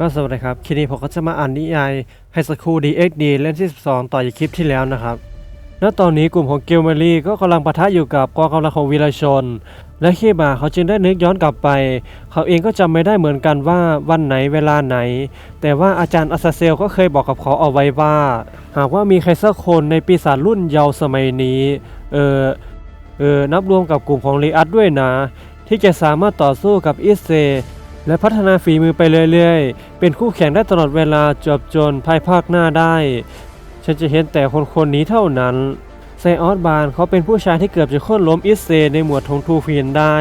ก็สวัสดีครับ คลิปนี้ผมก็จะมาอ่านนิยายไฮสคูลดีเอ็กดีเล่มที่ 12 ต่อจากคลิปที่แล้วนะครับ ณ ตอนนี้กลุ่มของเกลเมรี่ก็กำลังปะทะอยู่กับกองกำลังของวีรชน และขี้มาเขาจึงได้นึกย้อนกลับไป เขาเองก็จำไม่ได้เหมือนกันว่าวันไหนเวลาไหน แต่ว่าอาจารย์อัสซาเซลก็เคยบอกกับเขาเอาไว้ว่า หากว่ามีใครสักคนในปีศาจรุ่นเยาว์สมัยนี้ เออเออนับรวมกับกลุ่มของลีอัตด้วยนะ ที่จะสามารถต่อสู้กับอิสเซ และพัฒนาฝีมือไปเรื่อยๆ เป็นคู่แข่งได้ตลอดเวลาจบจนภายภาคหน้าได้ ฉันจะเห็นแต่คนคนนี้เท่านั้นไซออสบานเขาเป็นผู้ชายที่เกือบจะโค่นล้มอิสเซในหมวดทงทูฟีนได้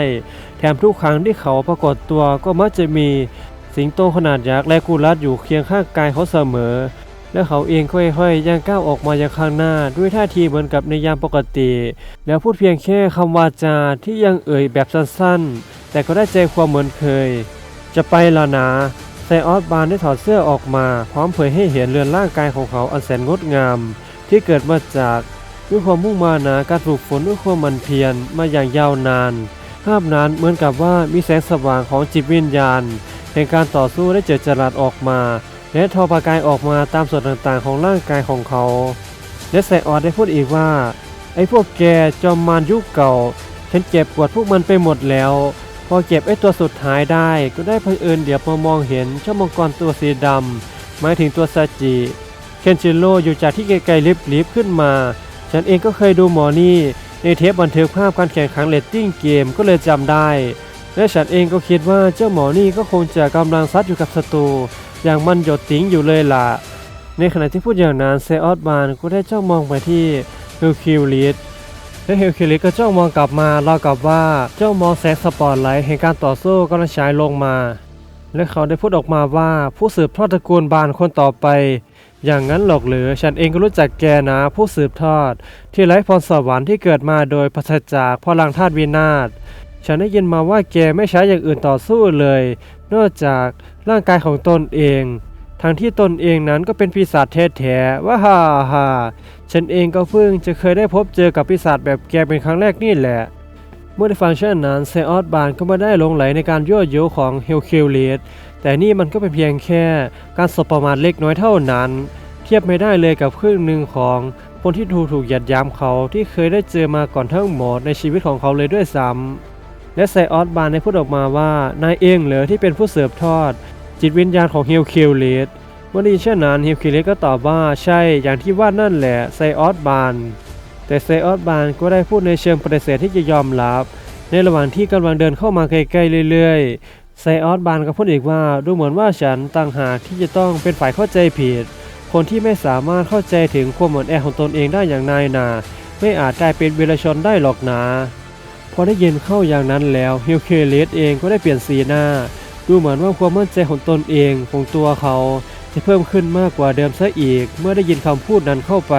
แถมทุกครั้งที่เขาปรากฏตัวก็มักจะมีสิงโตขนาดยักษ์และกูรัสอยู่เคียงข้างกายเขาเสมอ และเขาเองค่อยๆย่างก้าวออกมายังข้างหน้าด้วยท่าทีเหมือนกับในยามปกติ แล้วพูดเพียงแค่คำวาจาที่ยังเอ่ยแบบสั้นๆ แต่ก็ได้ใจความเหมือนเคย จะไปแล้วนะไซออสบานได้ถอดเสื้อออกมา พร้อมเผยให้เห็นเรือนร่างกายของเขาอันแสนงดงาม ที่เกิดมาจากด้วยความมุ่งมานะการฝึกฝนด้วยความมันเพียรมาอย่างยาวนาน ภาพนั้นเหมือนกับว่ามีแสงสว่างของจิตวิญญาณแห่งการต่อสู้ได้เจิดจรัสออกมา และทอประกายออกมาตามส่วนต่างๆ ของร่างกายของเขาและไซออสได้พูดอีกว่าไอ้พวกแกจอมมารยุคเก่าฉันเจ็บปวดพวกมันไปหมดแล้ว พอเก็บไอ้ตัวสุดท้ายได้ก็ได้เผอิญเดี๋ยวมามองเห็นเจ้ามังกรตัวสีดำหมายถึงตัวซาจิเคนจิโร่อยู่จากที่ไกลๆลิบๆขึ้นมา ฉันเองก็เคยดูหมอนี่ในเทปบันทึกภาพการแข่งขันเลตติ้งเกมก็เลยจำได้ และฉันเองก็คิดว่าเจ้าหมอนี่ก็คงจะกำลังซัดอยู่กับศัตรูอย่างมันหยดติ๋งอยู่เลยล่ะ ในขณะที่พูดอย่างนั้นเซออสบานก็ได้เจ้องมองไปที่เฮลคิวลิส และเฮลคิลิสก็จ้องมองกลับมาเรากับว่าเจ้ามองแสงสปอตไลท์แห่งการต่อสู้กำลังฉายลงมา และเขาได้พูดออกมาว่าผู้สืบทอดตระกูลบานคนต่อไป อย่างนั้นหรอกหรือฉันเองก็รู้จักแกนะ ผู้สืบทอด ที่ไร้พรสวรรค์ที่เกิดมาโดยพัฒจากพลังธาตุวินาศฉันได้ยินมาว่าแกไม่ใช้อย่างอื่นต่อสู้เลย นอกจากร่างกายของตนเอง ทั้งที่ตนเองนั้นก็เป็นปีศาจแท้ๆว่าฮ่าฮ่าฉันเองก็เพิ่งจะเคยได้พบเจอกับปีศาจแบบแกเป็นครั้งแรกนี่แหละ เมื่อได้ฟังเช่นนั้นเซออสบานก็ไม่ได้ลงไหลในการยั่วยุของเฮลคิวเลิสแต่นี่มันก็เป็นเพียงแค่การสบประมาทเล็กน้อยเท่านั้น เทียบไม่ได้เลยกับครึ่งหนึ่งของคนที่ถูกถูกหยัดยามเขาที่เคยได้เจอมาก่อนทั้งหมดในชีวิตของเขาเลยด้วยซ้ำและไซออสบานได้พูดออกมาว่านายเองเหรอที่เป็นผู้เสืบทอด จิตวิญญาณของเฮลคิวลิสเมื่อได้ยินเช่นนั้นเฮิวคิเลสก็ตอบว่าใช่อย่างที่ว่านั่นแหละไซออสบานแต่ไซออสบานก็ได้พูดในเชิงปฏิเสธที่จะยอมรับ ในระหว่างที่กำลังเดินเข้ามาใกล้ๆเรื่อยๆไซออสบานก็พูดอีกว่าดูเหมือนว่าฉันต่างหากที่จะต้องเป็นฝ่ายเข้าใจผิด คนที่ไม่สามารถเข้าใจถึงความอ่อนแอของตนเองได้อย่างนายนาไม่อาจกลายเป็นวีรชนได้หรอกนะพอได้ยินเข้าอย่างนั้นแล้วฮิวคิเลสเองก็ได้เปลี่ยนสีหน้า ดูเหมือนว่าความมั่นใจของตนเองของตัวเขาจะเพิ่มขึ้นมากกว่าเดิมซะอีก เมื่อได้ยินคำพูดนั้นเข้าไป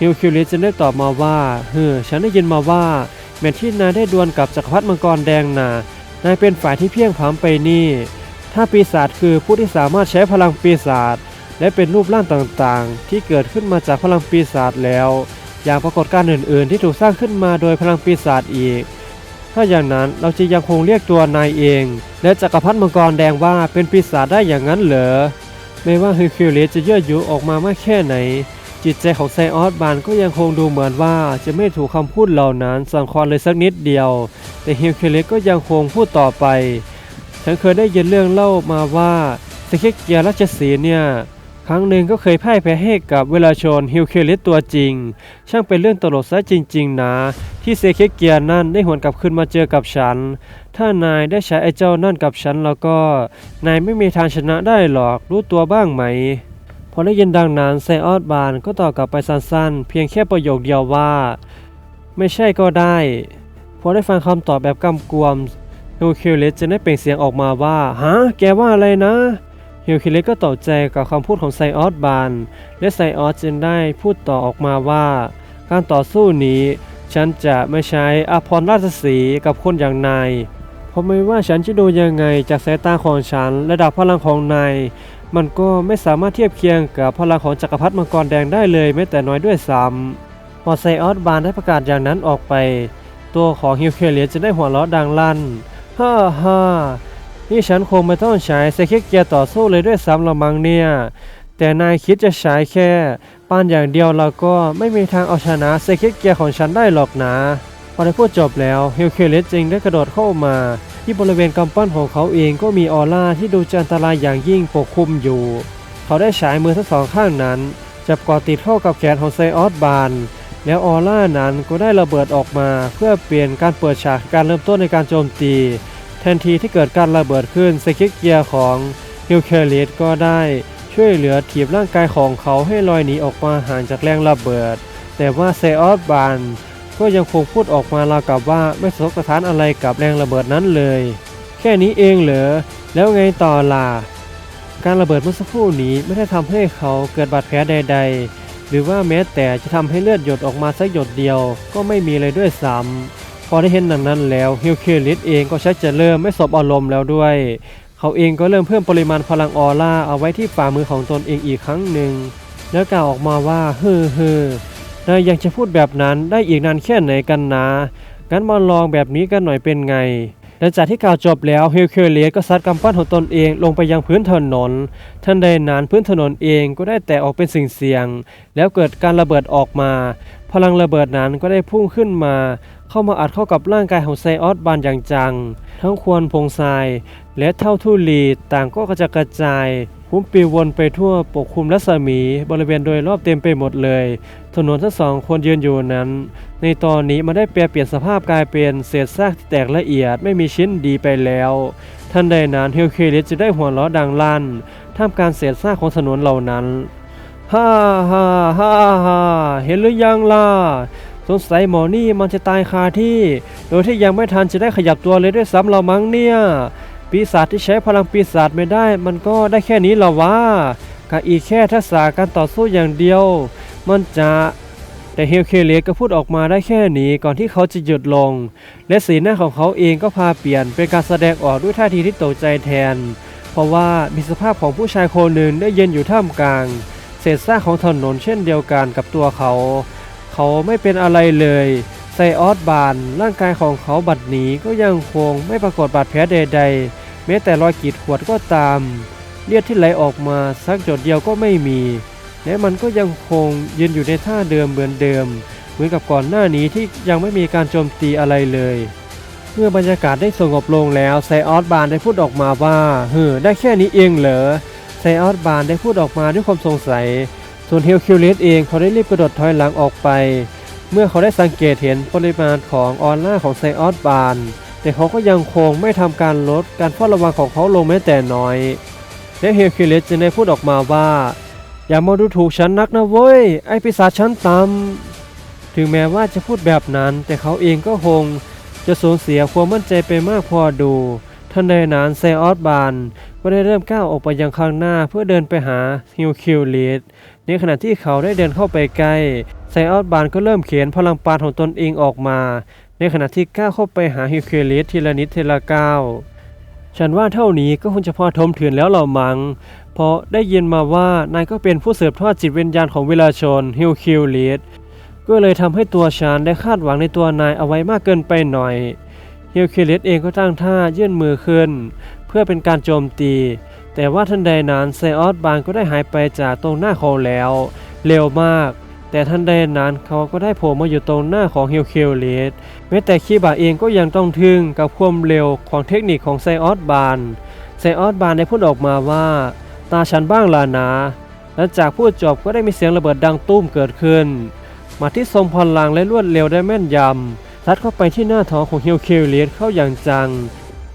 ฮิวคิวลิสจึงได้ตอบมาว่าเฮ้อฉันได้ยินมาว่าแม้ที่นายได้ดวลกับจักรพรรดิมังกรแดงน่ะนายเป็นฝ่ายที่เพียงพร้ำไปนี่ ถ้าปีศาจคือผู้ที่สามารถใช้พลังปีศาจและเป็นรูปร่างต่างๆ ที่เกิดขึ้นมาจากพลังปีศาจแล้ว อย่างปรากฏการณ์อื่น ๆ ที่ถูกสร้างขึ้นมาโดยพลังปีศาจอีก ถ้าอย่างนั้นเราจะยังคงเรียกตัวนายเอง และจักรพรรดิมังกรแดงว่าเป็นปีศาจได้อย่างนั้นเหรอไม่ว่าฮิคิวเลสจะเยื่อยุออกมามากแค่ไหน จิตใจของไซออสบานก็ยังคงดูเหมือนว่าจะไม่ถูกคำพูดเหล่านั้นสั่นคลอนเลยสักนิดเดียว แต่ฮิคิวเลสก็ยังคงพูดต่อไป ฉันเคยได้ยินเรื่องเล่ามาว่าเซเคเกียราชสีเนี่ย ครั้งหนึ่งก็เคยพ่ายแพ้ให้กับเวลาชนฮิวคิวเลสตัวจริง ช่างเป็นเรื่องตลกซะจริง ๆ นะ ที่เซเคเกียนั่นได้หวนกลับคืนมาเจอกับฉัน ถ้านายได้ใช้ไอ้เจ้านั่นกับฉันแล้วก็ นายไม่มีทางชนะได้หรอกรู้ตัวบ้างไหมพอได้ยินดังนั้นไซออสบานก็ตอบกลับไปสั้นๆ เพียงแค่ประโยคเดียวว่า ไม่ใช่ก็ได้พอได้ฟังคำตอบแบบกำกวมฮิวคิวเลสจะได้เปล่งเสียงออกมาว่าฮะแกว่าอะไรนะ ฮิวคิเลก็ตกใจกับคำพูดของไซออสบาน และไซออสจึงได้พูดต่อออกมาว่า การต่อสู้นี้ ฉันจะไม่ใช้อภรราชสีกับคนอย่างนายเพราะไม่ว่าฉันจะดูยังไงจากสายตาของฉันระดับพลังของนายมันก็ไม่สามารถเทียบเคียงกับพลังของจักรพรรดิมังกรแดงได้เลยแม้แต่น้อยด้วยซ้ำพอไซออสบานได้ประกาศอย่างนั้นออกไป ตัวของฮิวเคเลียจะได้หัวเราะดังลั่นฮ่าฮ่า นี่ฉันคงไม่ต้องใช้เซคิกเกียร์ต่อสู้เลยด้วยซ้ำละมังเนี่ย แต่นายคิดจะใช้แค่ปานอย่างเดียวแล้วก็ไม่มีทางเอาชนะเซคิกเกียร์ของฉันได้หรอกนะพอได้พูดจบแล้วเฮลเคเลสจึงได้กระโดดเข้ามา ที่บริเวณกำปั้นของเขาเองก็มีออร่าที่ดูจะอันตรายอย่างยิ่งปกคลุมอยู่ เขาได้ฉายมือทั้งสองข้างนั้น จับกอติดเข้ากับแขนของไซออสบานแล้วออร่านั้นก็ได้ระเบิดออกมา เพื่อเปลี่ยนการเปิดฉากการเริ่มต้นในการโจมตี ทันทีที่เกิดการระเบิดขึ้นเซคิเกียร์ของฮิลเคเลสก็ได้ช่วยเหลือถีบร่างกายของเขาให้ลอยหนีออกมาห่างจากแรงระเบิด แต่ว่าไซออสบานก็ยังคงพูดออกมาราวกับว่าไม่สะทกสะท้านอะไรกับแรงระเบิดนั้นเลย แค่นี้เองเหรอแล้วไงต่อล่ะการระเบิดเมื่อสักครู่นี้ไม่ได้ทำให้เขาเกิดบาดแผลใด ๆ หรือว่าแม้แต่จะทำให้เลือดหยดออกมาสักหยดเดียวก็ไม่มีเลยด้วยซ้ำ พอได้เห็นดังนั้นแล้วฮิลคิลิสเองก็ชักจะเริ่มไม่สบอารมณ์แล้วด้วย เขาเองก็เริ่มเพิ่มปริมาณพลังออร่าเอาไว้ที่ฝ่ามือของตนเองอีกครั้งหนึ่ง แล้วกล่าวออกมาว่าเฮ้อเฮ้อนายยังจะพูดแบบนั้นได้อีกนานแค่ไหนกันนะงั้นมาลองแบบนี้กันหน่อยเป็นไงหลังจากที่กล่าวจบแล้วเฮลเคเลสก็ซัดกำปั้นของตนเองลงไปยังพื้นถนนทันใดนั้นพื้นถนนเองก็ได้แตกออกเป็นสิ่งเสียง แล้วเกิดการระเบิดออกมา พลังระเบิดนั้นก็ได้พุ่งขึ้นมา เข้ามาอัดเข้ากับร่างกายของไซออสบานอย่างจัง ทั้งควนพงทราย และเท่าทุลีต่างก็กระจัดกระจายพุ่มปลิวนไปทั่วปกคลุมรัศมีบริเวณโดยรอบเต็มไปหมดเลย ถนนทั้งสองคนยืนอยู่นั้น ในตอนนี้มันได้แปลเปลี่ยนสภาพกลายเป็นเศษซากที่แตกละเอียดไม่มีชิ้นดีไปแล้วทันใดนั้นเฮลเคลิสจะได้หัวเราะดังลั่นท่ามกลารเศษซากของถนนเหล่านั้นฮ่าฮ่าฮ่าฮ่าเห็นหรือยังล่ะ สงสัยหมอนี่มันจะตายคาที่ โดยที่ยังไม่ทันจะได้ขยับตัวเลยด้วยซ้ำเรามั้งเนี่ย ปีศาจที่ใช้พลังปีศาจไม่ได้ มันก็ได้แค่นี้หรอวะกับอีแค่ทักษะการต่อสู้อย่างเดียว มันจะแต่เฮลเคเลสก็พูดออกมาได้แค่นี้ก่อนที่เขาจะหยุดลง และสีหน้าของเขาเองก็พาเปลี่ยนเป็นการแสดงออกด้วยท่าทีที่ตกใจแทน เพราะว่ามีสภาพของผู้ชายคนหนึ่งได้เยืนอยู่ท่ามกลาง เศษซากของถนนเช่นเดียวกันกับตัวเขา เขาไม่เป็นอะไรเลยไซออสบานร่างกายของเขาบัดนี้ก็ยังคงไม่ปรากฏบาดแผลใดๆ แม้แต่รอยกีดขวดก็ตาม เลือดที่ไหลออกมาสักหยดเดียวก็ไม่มี และมันก็ยังคงยืนอยู่ในท่าเดิมเหมือนเดิม เหมือนกับก่อนหน้านี้ที่ยังไม่มีการโจมตีอะไรเลย เมื่อบรรยากาศได้สงบลงแล้วไซออสบานได้พูดออกมาว่าเฮ้อได้แค่นี้เองเหรอไซออสบานได้พูดออกมาด้วยความสงสัย ส่วนเฮลคิวเลสเองเขาได้รีบกระโดดถอยหลังออกไป เมื่อเขาได้สังเกตเห็นปริมาณของออร่าของไซออสบาน แต่เขาก็ยังคงไม่ทำการลดการเฝ้าระวังของเขาลงแม้แต่น้อย และเฮลคิวเลสจึงได้พูดออกมาว่า อย่ามาดูถูกฉันนักนะเว้ย ไอปีศาจชั้นต่ำถึงแม้ว่าจะพูดแบบนั้น แต่เขาเองก็คงจะสูญเสียความมั่นใจไปมากพอดูทันใดนั้นไซออสบานก็ได้เริ่มก้าวออกไปยังข้างหน้าเพื่อเดินไปหาฮิวคิวเลส ในขณะที่เขาได้เดินเข้าไปใกล้ไซออสบานก็เริ่มเขียนพลังปานของตนเองออกมา ในขณะที่ก้าวเข้าไปหาฮิวเคิวเลสทีละนิดทีละก้าวฉันว่าเท่านี้ก็คงจะพอทมถืนแล้วเหล่ามัง เพราะได้ยินมาว่านายก็เป็นผู้เสืบทอดจิตวิญญาณของเวลาชนฮิลคิวลีดก็เลยทำให้ตัวฉันได้คาดหวังในตัวนายเอาไว้มากเกินไปหน่อยฮิลคิลีดเองก็ตั้งท่ายื่นมือขึ้น เพื่อเป็นการโจมตี แต่ว่าทันใดนั้นไซออสบานก็ได้หายไปจากตรงหน้าเขาแล้ว เร็วมาก แต่ทันใดนั้นเขาก็ได้โผล่มาอยู่ตรงหน้าของฮิลคิวลีดแม้แต่คีบาเองก็ยังต้องทึ่งกับความเร็วของเทคนิคของไซออสบานไซออสบานได้พูดออกมาว่า ตาฉันบ้างล่ะนะหลังจากพูดจบก็ได้มีเสียงระเบิดดังตุ้มเกิดขึ้น มาที่ทรงพลังและรวดเร็วได้แม่นยำซัดเข้าไปที่หน้าท้องของฮิลคิวเลสเข้าอย่างจัง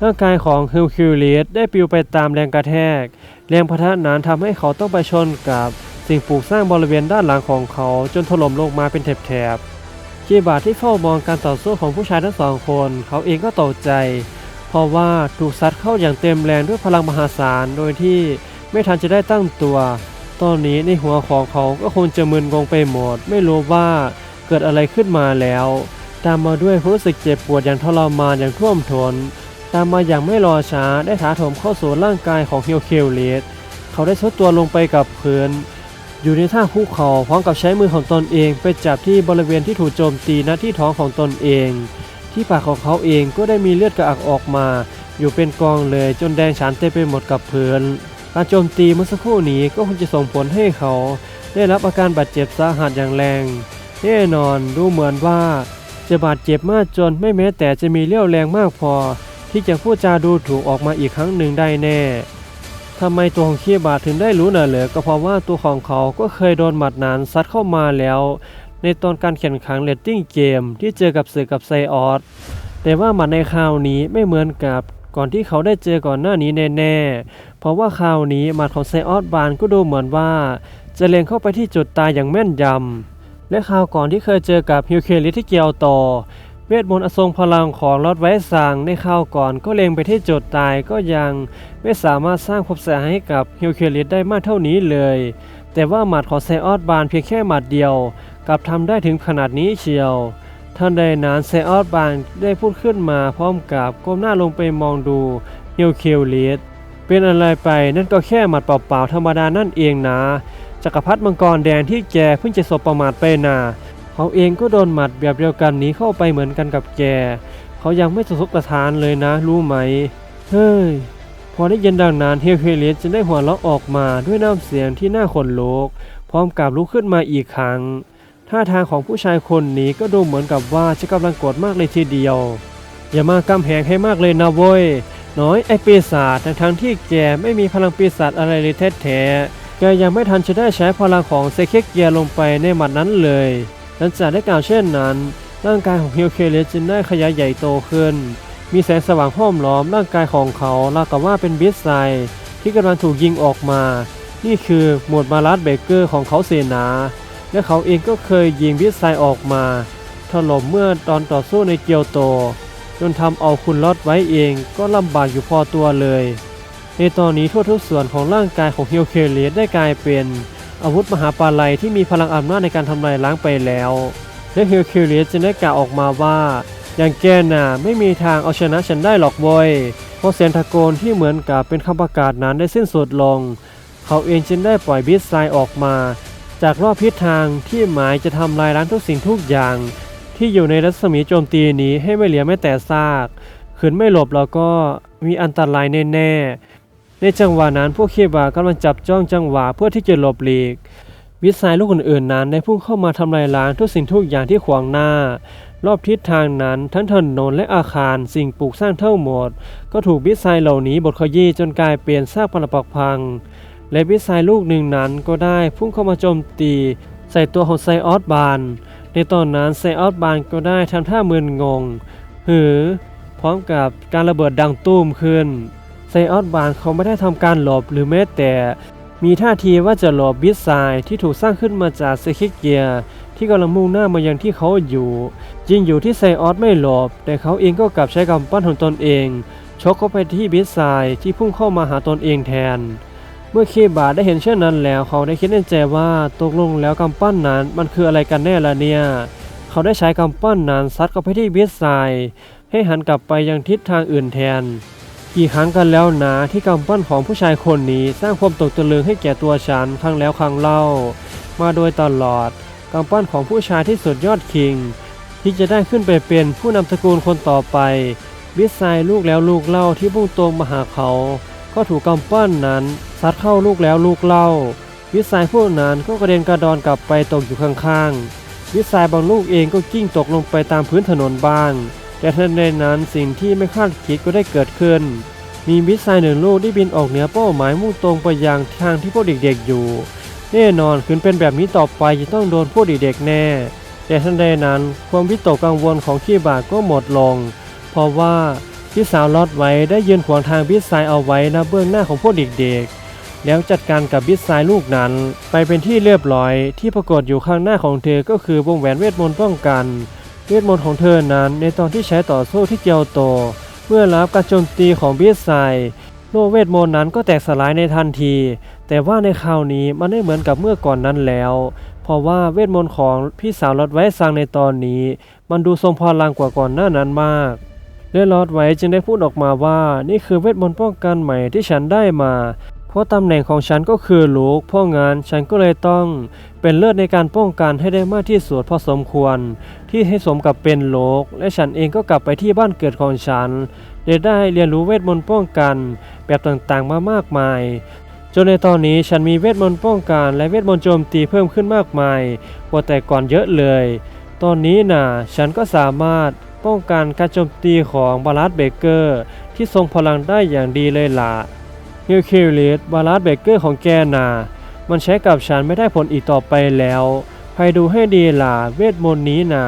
ร่างกายของฮิลคิวเลสได้ปลิวไปตามแรงกระแทก แรงพะทะนั้นทำให้เขาต้องไปชนกับ สิ่งปลูกสร้างบริเวณด้านหลังของเขาจนถล่มลงมาเป็นแถบๆคีบาที่เฝ้ามองการต่อสู้ของผู้ชายทั้งสองคน เขาเองก็ตกใจ เพราะว่าถูกซัดเข้าอย่างเต็มแรงด้วยพลังมหาศาลโดยที่ไม่ทันจะได้ตั้งตัว ตอนนี้ในหัวของเขาก็คงจะมึนงงไปหมด ไม่รู้ว่าเกิดอะไรขึ้นมาแล้ว ตามมาด้วยความรู้สึกเจ็บปวดอย่างทรมานอย่างท่วมท้น ตามมาอย่างไม่รอช้าได้ถาโถมเข้าสู่ร่างกายของเฮลเคลเลสเขาได้ซดตัวลงไปกับพื้น อยู่ในท่าคุกเข่าพร้อมกับใช้มือของตนเองไปจับที่บริเวณที่ถูกโจมตีณที่ท้องของตนเอง ที่ปากของเขาเองก็ได้มีเลือดกระอักออกมา อยู่เป็นกองเลยจนแดงฉานเต็มไปหมดกับพื้นการโจมตีเมื่อสักครู่นี้ก็คงจะส่งผลให้เขา ได้รับอาการบาดเจ็บสาหัสอย่างแรงแน่นอนดูเหมือนว่า จะบาดเจ็บมากจนไม่แม้แต่จะมีเลี้ยวแรงมากพอ ที่จะพูดจาดูถูกออกมาอีกครั้งหนึ่งได้แน่ทำไมตัวของเคียบาถึงได้รู้น่ะเหรอก็เพราะว่าตัวของเขาก็เคยโดนหมัดนานซัดเข้ามาแล้ว ในตอนการแข่งขันเลตติ้งเกมที่เจอกับเสือกับไซออสแต่ว่าหมัดในคราวนี้ไม่เหมือนกับก่อนที่เขาได้เจอก่อนหน้านี้แน่ๆ เพราะว่าคราวนี้หมัดของไซออสบานก็ดูเหมือนว่า จะเล็งเข้าไปที่จุดตายอย่างแม่นยำและคราวก่อนที่เคยเจอกับฮิวเคลิที่เกียวโต เวทมนต์อทรงพลังของลอดไวซ์ซังในคราก่อน ก็เล็งไปที่จุดตายก็ยังไม่สามารถสร้างความเสียหายให้กับฮิวเคลิสได้มากเท่านี้เลย แต่ว่าหมัดของไซออสบานเพียงแค่หมัดเดียวกลับทำได้ถึงขนาดนี้เชียวทันใดนั้นไซออสบานได้พูดขึ้นมาพร้อมกับก้มหน้าลงไปมองดูฮิวเคลิสเป็นอะไรไปนั่นก็แค่หมัดเปล่าๆธรรมดานั่นเองนะจักรพรรดิมังกรแดงที่แกเพิ่งจะสบประมาทไปนา เขาเองก็โดนหมัดแบบเดียวกันหนีเข้าไปเหมือนกันกับแก เขายังไม่สะทกสะทานเลยนะ รู้ไหม เฮ้ย พอได้ยินดังนั้นเฮลเคเลียสจึงได้หัวเราะออกมาด้วยน้ำเสียงที่น่าขนลุกพร้อมกับลุกขึ้นมาอีกครั้ง ท่าทางของผู้ชายคนนี้ก็ดูเหมือนกับว่าจะกำลังโกรธมากเลยทีเดียว อย่ามากำแหงให้มากเลยนะเว้ย น้อยไอปีศาจทั้งทั้งที่แกไม่มีพลังปีศาจอะไรเลยแท้ๆแกยังไม่ทันจะได้ใช้พลังของเซเคเกียลงไปในหมัดนั้นเลย หลังจากได้กล่าวเช่นนั้น ร่างกายของฮิวเคเลียสจึงได้ขยายใหญ่โตขึ้น มีแสงสว่างห้อมล้อมร่างกายของเขาราวกับว่าเป็นบิสไซที่กำลังถูกยิงออกมา นี่คือหมวดมาลัสเบเกอร์ของเขาเสนา และเขาเองก็เคยยิงบิสไซออกมาถล่มเมื่อตอนต่อสู้ในเกียวโต จนทำเอาคุณลอดไว้เองก็ลำบากอยู่พอตัวเลย ในตอนนี้ทั่วทุกส่วนของร่างกายของฮิวเคเลียสได้กลายเป็น อาวุธมหาปาลัยที่มีพลังอำนาจในการทำลายล้างไปแล้วและฮิวเคเลียสจึงได้กล่าวออกมาว่า อย่างแกน่ะไม่มีทางเอาชนะฉันได้หรอกเว้ยเพราะเสียงตะโกนที่เหมือนกับเป็นคำประกาศนั้นได้สิ้นสุดลง เขาเองจึงได้ปล่อยบิสไซออกมา จากรอบทิศทางที่หมายจะทำลายล้างทุกสิ่งทุกอย่าง ที่อยู่ในรัศมีโจมตีนี้ให้ไม่เหลือแม้แต่ซากขืนไม่หลบแล้วก็มีอันตรายแน่ๆ ในจังหวะนั้นพวกเคบากำลังจับจ้องจังหวะเพื่อที่จะหลบหลีกวิสัยลูกอื่นๆนั้นได้พุ่งเข้ามาทำลายล้างทุกสิ่งทุกอย่างที่ขวางหน้า รอบทิศทางนั้นทั้งถนนและอาคารสิ่งปลูกสร้างเทั้งหมด ก็ถูกวิสัยเหล่านี้บดขยี้จนกลายเป็นซากปรักปักพัง และวิสัยลูกหนึ่งนั้นก็ได้พุ่งเข้ามาโจมตี ใส่ตัวของไซออสบาน ในตอนนั้นไซออสบานก็ได้ทำท่ามึนงง หือ พร้อมกับการระเบิดดังตุ้มขึ้น ไซออสบานเขาไม่ได้ทำการหลบหรือแม้แต่ มีท่าทีว่าจะหลบบิสไซที่ถูกสร้างขึ้นมาจากเซคิเกียที่กำลังมุ่งหน้ามายังที่เขาอยู่ จริงอยู่ที่ไซออสไม่หลบ แต่เขาเองก็กลับใช้กำปั้นของตนเองชกเข้าไปที่บิสไซที่พุ่งเข้ามาหาตนเองแทน เมื่อเคบาได้เห็นเช่นนั้นแล้ว เขาได้คิดในใจว่าตกลงแล้วกำปั้นนั้นมันคืออะไรกันแน่ล่ะเนี่ย เขาได้ใช้กำปั้นนั้นซัดเข้าไปที่บิสไซให้หันกลับไปยังทิศทางอื่นแทน กี่ครั้งกันแล้วนะที่กำปั้นของผู้ชายคนนี้สร้างความตกตะลึงให้แก่ตัวฉันครั้งแล้วครั้งเล่า มาโดยตลอดกำปั้นของผู้ชายที่สุดยอดคิง ที่จะได้ขึ้นไปเป็นผู้นำตระกูลคนต่อไปบิสไซลูกแล้วลูกเล่าที่พุ่งตรงมาหาเขา ก็ถูกกำปั้นนั้นซัดเข้าลูกแล้วลูกเล่าวิสัยพวกนั้นก็กระเด็นกระดอนกลับไปตกอยู่ข้างๆวิสัยบางลูกเองก็กิ้งตกลงไปตามพื้นถนนบ้าง แต่ทันใดนั้นสิ่งที่ไม่คาดคิดก็ได้เกิดขึ้น มีวิสัยหนึ่งลูกที่บินออกเหนือเป้าหมายมุ่งตรงไปยังทางที่พวกเด็กๆอยู่ แน่นอนคืนเป็นแบบนี้ต่อไปจะต้องโดนพวกเด็กๆแน่ แต่ทันใดนั้นความวิตกกังวลของขี้บาก็หมดลง เพราะว่าพี่สาวลอดไว้ได้ยืนขวางทางบิสไซเอาไว้ณเบื้องหน้าของพวกเด็กๆ แล้วจัดการกับบิสไซลูกนั้น ไปเป็นที่เรียบร้อยที่ปรากฏอยู่ข้างหน้าของเธอก็คือวงแหวนเวทมนต์ป้องกัน เวทมนต์ของเธอนั้นในตอนที่ใช้ต่อสู้ที่เกียวโต เมื่อรับการโจมตีของบิสไซโลเวทมนต์นั้นก็แตกสลายในทันที แต่ว่าในคราวนี้มันไม่เหมือนกับเมื่อก่อนนั้นแล้ว เพราะว่าเวทมนต์ของพี่สาวลอดไว้ซังในตอนนี้ มันดูทรงพลังกว่าก่อนหน้านั้นมากและลอดไว้จึงได้พูดออกมาว่านี่คือเวทมนต์ป้องกันใหม่ที่ฉันได้มา เพราะตำแหน่งของฉันก็คือลูก เพราะงั้นฉันก็เลยต้องเป็นเลิศในการป้องกันให้ได้มากที่สุดพอสมควร ที่ให้สมกับเป็นโลกและฉันเองก็กลับไปที่บ้านเกิดของฉันได้ได้เรียนรู้เวทมนต์ป้องกัน แบบต่างๆมามากมายจนในตอนนี้ฉันมีเวทมนต์ป้องกันและเวทมนต์โจมตีเพิ่มขึ้นมากมายกว่าแต่ก่อนเยอะเลย ตอนนี้น่ะฉันก็สามารถป้องกันการโจมตีของบาลัสเบเกอร์ ที่ทรงพลังได้อย่างดีเลยล่ะ ฮิลคิวลิสบาลัสเบเกอร์ของแกน่ะมันใช้กับฉันไม่ได้ผลอีกต่อไปแล้วใครดูให้ดีล่ะเวทมนต์นี้น่ะ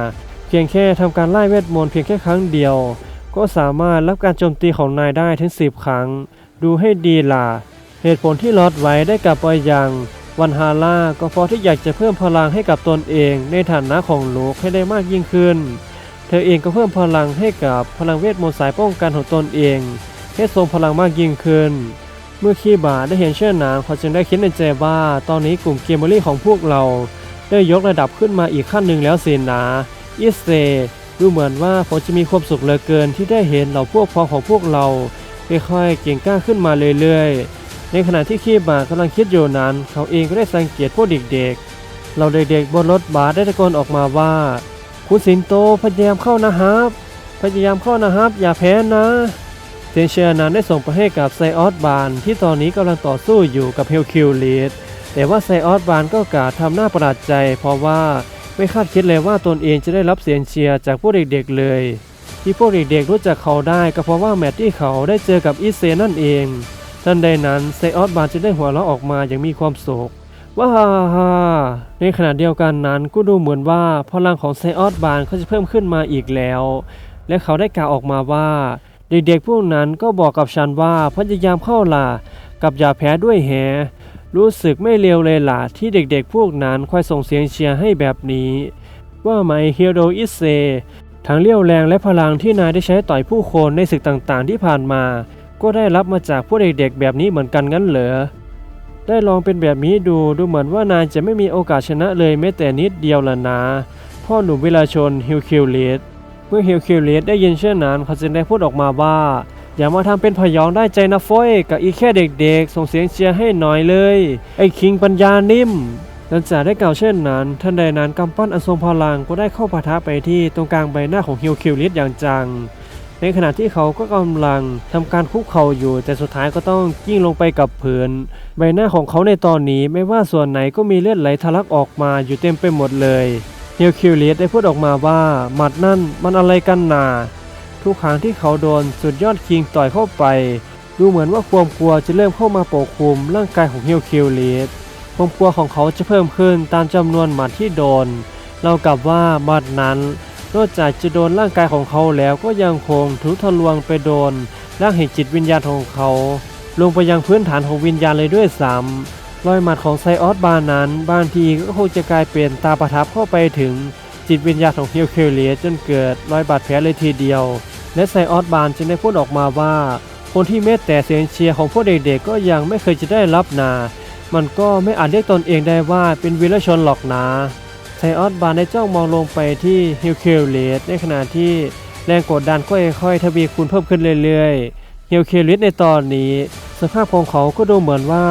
เพียงแค่ทำการไล่เวทมนต์เพียงแค่ครั้งเดียว ก็สามารถรับการโจมตีของนายได้ถึง 10 ครั้ง ดูให้ดีล่ะเหตุผลที่ลอดไว้ได้กลับไปยังวันฮาร่าก็เพราะที่อยากจะเพิ่มพลังให้กับตนเองในฐานะของลูกให้ได้มากยิ่งขึ้น เธอเองก็เพิ่มพลังให้กับพลังเวทมนต์สายป้องกันของตนเองให้ทรงพลังมากยิ่งขึ้น เมื่อคีบาได้เห็นเช่นนั้นเขาจึงได้คิดในใจว่า ตอนนี้กลุ่มเกมเมอรี่ของพวกเรา ได้ยกระดับขึ้นมาอีกขั้นหนึ่งแล้วสินะอิสเซดูเหมือนว่าผมจะมีความสุขเหลือเกินที่ได้เห็นเหล่าพวกพ้องของพวกเราค่อยๆเก่งกล้าขึ้นมาเรื่อยๆ ในขณะที่คีบากำลังคิดอยู่นั้น เขาเองก็ได้สังเกตพวกเด็กๆ เราเด็กๆบนรถบัสได้ตะโกนออกมาว่า คุณสิงโตพยายามเข้านะครับ พยายามเข้านะครับ อย่าแพ้นะ เซนเชียนั้นได้ส่งไปให้กับไซออสบานที่ตอนนี้กำลังต่อสู้อยู่กับเฮลคิวลีดแต่ว่าไซออสบานก็กล่าวทำหน้าประหลาดใจ เพราะว่าไม่คาดคิดเลยว่าตนเองจะได้รับเสียงเชียร์จากพวกเด็กๆเลย ที่พวกเด็กๆรู้จักเขาได้ก็เพราะว่าแมตที่เขาได้เจอกับอีเซนั่นเองทันใดนั้นไซออสบานจะได้หัวเราะออกมาอย่างมีความสุขว้าฮ่าฮ่าในขณะเดียวกันนั้นก็ดูเหมือนว่าพลังของไซออสบานเขาจะเพิ่มขึ้นมาอีกแล้ว และเขาได้กล่าวออกมาว่า เด็กๆพวกนั้นก็บอกกับฉันว่าพยายามเข้าล่ะกับอย่าแพ้ด้วยแฮรู้สึกไม่เลวเลยล่ะที่เด็กๆพวกนั้นคอยส่งเสียงเชียร์ให้แบบนี้ ว่าไหมฮีโรอิเซทั้งเลี้ยวแรงและพลังที่นายได้ใช้ต่อยผู้คนในศึกต่างๆที่ผ่านมา ก็ได้รับมาจากพวกเด็กๆแบบนี้เหมือนกันงั้นเหรอได้ลองเป็นแบบนี้ดูดูเหมือนว่านายจะไม่มีโอกาสชนะเลยแม้แต่นิดเดียวละนะพ่อหนุ่มวิลาชนฮิลคิวเลส เมื่อฮิลคิวลิสได้ยินเช่นนั้นเขาจึงได้พูดออกมาว่า อย่ามาทำเป็นพยองได้ใจนะฟอยกับอีแค่เด็กๆ ส่งเสียงเชียร์ให้หน่อยเลย ไอ้คิงปัญญานิ่มหลังจากได้กล่าวเช่นนั้นทันใดนั้นกำปั้นอันทรงพลังก็ได้เข้าปะทะไปที่ตรงกลางใบหน้าของฮิลคิวลิสอย่างจังในขณะที่เขาก็กำลังทำการคุกเข่าอยู่ แต่สุดท้ายก็ต้องกิ้งลงไปกับพื้นใบหน้าของเขาในตอนนี้ไม่ว่าส่วนไหนก็มีเลือดไหลทะลักออกมาอยู่เต็มไปหมดเลย ฮิลคิวเลิสได้พูดออกมาว่าหมัดนั่นมันอะไรกันนา ทุกครั้งที่เขาโดนสุดยอดคิงต่อยเข้าไป ดูเหมือนว่าความกลัวจะเริ่มเข้ามาปกคลุมร่างกายของฮิลคิวเลิสความกลัวของเขาจะเพิ่มขึ้นตามจำนวนหมัดที่โดน เรากับว่าหมัดนั้น นอกจากจะโดนร่างกายของเขาแล้วก็ยังคงทะลุทะลวงไปโดนร่างแห่งจิตวิญญาณของเขา ลงไปยังพื้นฐานของวิญญาณเลยด้วยซ้ำ รอยหมัดของไซออสบานั้น บางทีก็คงจะกลายเป็นตาประทับเข้าไปถึงจิตวิญญาณของเฮียวเคเลียจนเกิดรอยบาดแผลเลยทีเดียว และไซออสบานจึงได้พูดออกมาว่า คนที่เม็ดแต่เสียงเชียร์ของพวกเด็กๆก็ยังไม่เคยจะได้รับนา มันก็ไม่อาจเรียกตนเองได้ว่าเป็นวีรชนหรอกนะไซออสบานได้จ้องมองลงไปที่ฮิวเคเลียในขณะที่แรงกดดันก็ค่อยๆทวีคูณเพิ่มขึ้นเรื่อยๆฮิวเคเลียในตอนนี้ สภาพของเขาก็ดูเหมือนว่า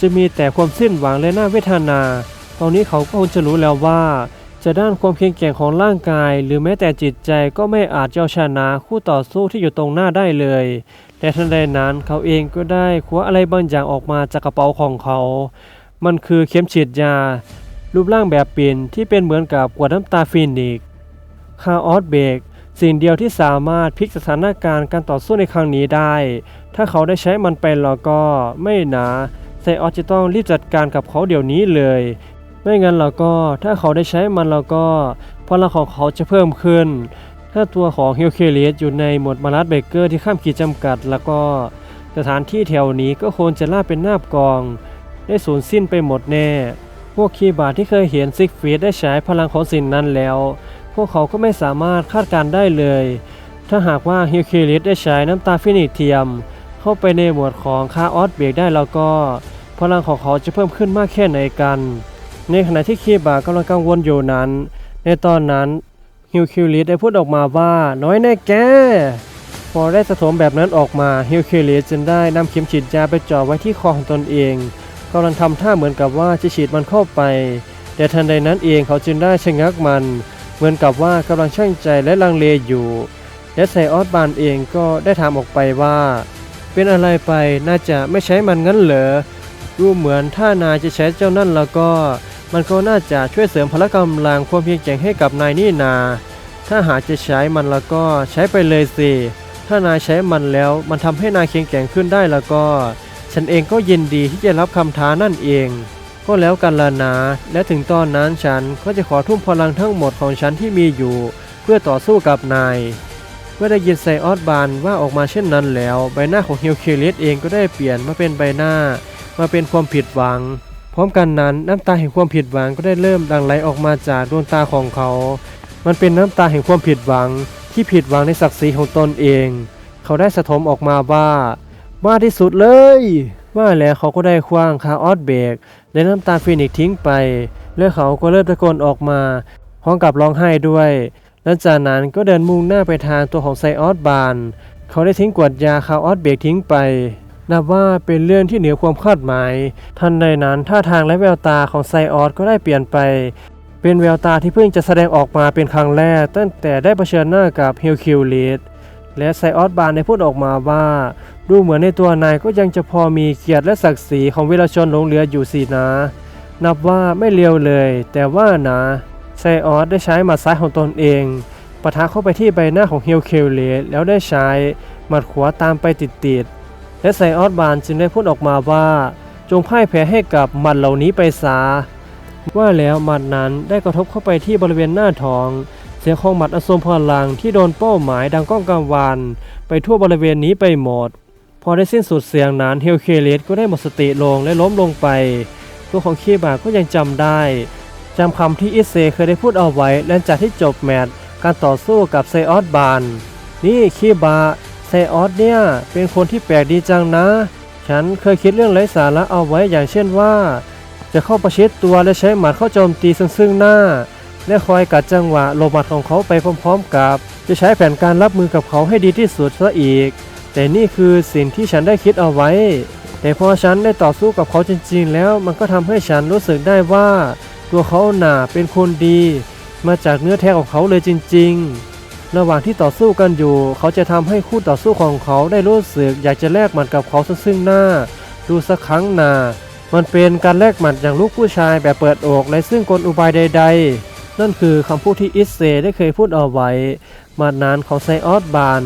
จะมีแต่ความสิ้นหวังและน่าเวทนา ตอนนี้เขาก็คงจะรู้แล้วว่า จะด้านความแข็งแกร่งของร่างกาย หรือแม้แต่จิตใจก็ไม่อาจเจะเอาชนะคู่ต่อสู้ที่อยู่ตรงหน้าได้เลยแต่ทันใดนั้นเขาเองก็ได้คว้าอะไรบางอย่างออกมาจากกระเป๋าของเขา มันคือเข็มฉีดยา รูปร่างแบบปิ่นที่เป็นเหมือนกับกวดน้ำตาฟินิกคาออสเบกสิ่งเดียวที่สามารถพลิกสถานการณ์การต่อสู้ในครั้งนี้ได้ ถ้าเขาได้ใช้มันไปแล้วก็ไม่นะ ไซออจะต้องรีบจัดการกับเขาเดี๋ยวนี้เลย ไม่งั้นแล้วก็ถ้าเขาได้ใช้มันแล้วก็พลังของเขาจะเพิ่มขึ้น ถ้าตัวของฮิลเคเลสอยู่ในหมวดมารัสเบเกอร์ที่ข้ามขีดจำกัด แล้วก็สถานที่แถวนี้ก็ควรจะล่าเป็นหน้ากอง ได้สูญสิ้นไปหมดแน่ พวกคีบาร์ดที่เคยเห็นซิกฟีดได้ใช้พลังของสิ่งนั้นแล้ว พวกเขาก็ไม่สามารถคาดการได้เลย ถ้าหากว่าฮิลเคเลสได้ใช้น้ำตาฟินิกเทียม เข้าไปในหมวดของคาออสเบรกได้แล้วก็พลังของเขาจะเพิ่มขึ้นมากแค่ไหนกัน ในขณะที่คีบากำลังกังวลอยู่นั้น ในตอนนั้นฮิวคิวลิสได้พูดออกมาว่าน้อยแน่แก พอได้สะสมแบบนั้นออกมาฮิวคิวลิสจึงได้นำเข็มฉีดยาไปจ่อไว้ที่คอของตนเองกำลังทำท่าเหมือนกับว่าจะฉีดมันเข้าไป แต่ทันใดนั้นเองเขาจึงได้ชะงักมัน เหมือนกับว่ากำลังช่างใจและลังเลอยู่และไซออสบานเองก็ได้ถามออกไปว่า เป็นอะไรไปน่าจะไม่ใช้มันงั้นเหรอดูเหมือนถ้านายจะใช้เจ้านั่นแล้วก็ มันก็น่าจะช่วยเสริมพละกำลังความเพียรแกร่งให้กับนายนี่นา ถ้าหากจะใช้มันแล้วก็ใช้ไปเลยสิ ถ้านายใช้มันแล้วมันทำให้นายแข็งแกร่งขึ้นได้แล้วก็ ฉันเองก็ยินดีที่จะรับคำท้านั่นเอง ก็แล้วกันละนะและถึงตอนนั้นฉันก็จะขอทุ่มพลังทั้งหมดของฉันที่มีอยู่ เพื่อต่อสู้กับนาย เมื่อได้ยินไซออสบานว่าออกมาเช่นนั้นแล้ว ใบหน้าของเฮิวคิลิสเองก็ได้เปลี่ยนมาเป็นใบหน้า มาเป็นความผิดหวัง พร้อมกันนั้นน้ำตาแห่งความผิดหวังก็ได้เริ่มดังไหลออกมาจากดวงตาของเขา มันเป็นน้ำตาแห่งความผิดหวัง ที่ผิดหวังในศักดิ์ศรีของตนเอง เขาได้สะทมออกมาว่าบ้าที่สุดเลย ว่าแล้วเขาก็ได้คว้างคาออสเบรกและน้ำตาฟินิกทิ้งไป แล้วเขาก็เริ่มตะโกนออกมาพร้อมกับร้องไห้ด้วย หลังจากนั้นก็เดินมุ่งหน้าไปทางตัวของไซออสบาน เขาได้ทิ้งกวดยาคาออสเบรกทิ้งไป นับว่าเป็นเรื่องที่เหนือความคาดหมาย ทันใดนั้นท่าทางและแววตาของไซออสก็ได้เปลี่ยนไป เป็นแววตาที่เพิ่งจะแสดงออกมาเป็นครั้งแรก ตั้งแต่ได้เผชิญหน้ากับฮิลคิวลิสและไซออสบานได้พูดออกมาว่า ดูเหมือนในตัวนายก็ยังจะพอมีเกียรติและศักดิ์ศรีของวีรชนหลงเหลืออยู่สินะ นับว่าไม่เลวเลย แต่ว่านะ ไซออสได้ใช้หมัดซ้ายของตนเองปะทะเข้าไปที่ใบหน้าของเฮิลคิวลิสแล้วได้ใช้หมัดขวาตามไปติดๆและไซออสบานจึงได้พูดออกมาว่า จงพ่ายแพ้ให้กับหมัดเหล่านี้ไปซาว่าแล้วหมัดนั้นได้กระทบเข้าไปที่บริเวณหน้าท้อง เสียงของหมัดอสมพลังที่โดนเป้าหมายดังก้องกังวานไปทั่วบริเวณนี้ไปหมด พอได้สิ้นสุดเสียงนั้นเฮลเคเลสก็ได้หมดสติลงและล้มลงไป ตัวของคีบาก็ยังจำได้ จำคำที่อิเซเคยได้พูดเอาไว้หลังจากที่จบแมตช์การต่อสู้กับไซออสบาน นี่คีบาไซออสเนี่ย เป็นคนที่แปลกดีจังนะ ฉันเคยคิดเรื่องไร้สาระเอาไว้อย่างเช่นว่า จะเข้าประชิดตัวและใช้หมัดเข้าโจมตีซึ่งซึ่งหน้า และคอยกัดจังหวะหลมัดของเขาไปพร้อมๆกับ จะใช้แผนการรับมือกับเขาให้ดีที่สุดซะอีก แต่นี่คือสิ่งที่ฉันได้คิดเอาไว้ แต่พอฉันได้ต่อสู้กับเขาจริง ๆ แล้วมันก็ทำให้ฉันรู้สึกได้ว่า ตัวเขาหนาเป็นคนดี มาจากเนื้อแท้ของเขาเลยจริง ๆ ระหว่างที่ต่อสู้กันอยู่ เขาจะทำให้คู่ต่อสู้ของเขาได้รู้สึก อยากจะแลกหมัดกับเขาซึ่งหน้า ดูสักครั้งหนามันเป็นการแลกหมัดอย่างลูกผู้ชายแบบเปิดอกในซึ่งกลอุบายใด ๆ นั่นคือคำพูดที่อิสเซได้เคยพูดเอาไว้มัดนั้นของไซออสบาน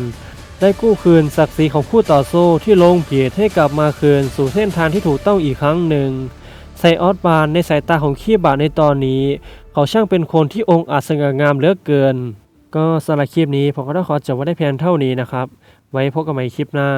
ได้กู้คืนศักดิ์ศรีของคู่ต่อสู้ที่ลงผิดให้กลับมาคืนสู่เส้นทางที่ถูกต้องอีกครั้งหนึ่ง ไซออสบานในสายตาของขี้บาในตอนนี้ เขาช่างเป็นคนที่องค์อาจสง่างามเหลือเกิน ก็สำหรับคลิปนี้ผมก็ต้องขอจบไว้ได้เพียงเท่านี้นะครับ ไว้พบกันใหม่คลิปหน้า